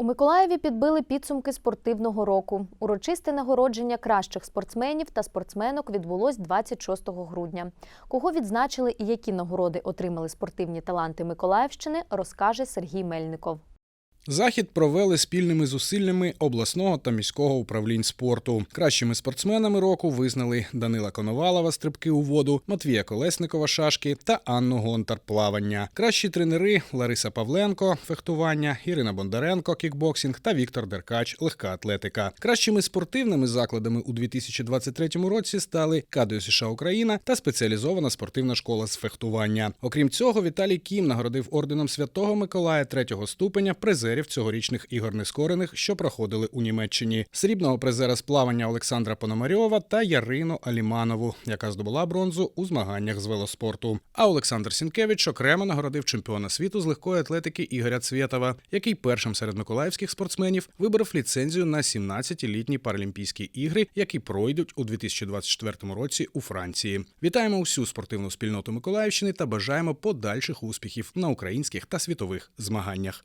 У Миколаєві підбили підсумки спортивного року. Урочисте нагородження кращих спортсменів та спортсменок відбулось 26 грудня. Кого відзначили і які нагороди отримали спортивні таланти Миколаївщини, розкаже Сергій Мельников. Захід провели спільними зусиллями обласного та міського управлінь спорту. Кращими спортсменами року визнали Данила Коновалова стрибки у воду, Матвія Колесникова шашки та Анну Гонтар плавання. Кращі тренери Лариса Павленко фехтування, Ірина Бондаренко кікбоксинг та Віктор Деркач легка атлетика. Кращими спортивними закладами у 2023 році стали КДЮ США Україна та спеціалізована спортивна школа з фехтування. Окрім цього, Віталій Кім нагородив орденом Святого Миколая третього ступеня призерів цьогорічних ігор нескорених, що проходили у Німеччині. Срібного призера з плавання Олександра Пономарьова та Ярину Аліманову, яка здобула бронзу у змаганнях з велоспорту. А Олександр Сінкевич окремо нагородив чемпіона світу з легкої атлетики Ігоря Цвєтова, який першим серед миколаївських спортсменів виборов ліцензію на 17-літні Паралімпійські ігри, які пройдуть у 2024 році у Франції. Вітаємо усю спортивну спільноту Миколаївщини та бажаємо подальших успіхів на українських та світових змаганнях.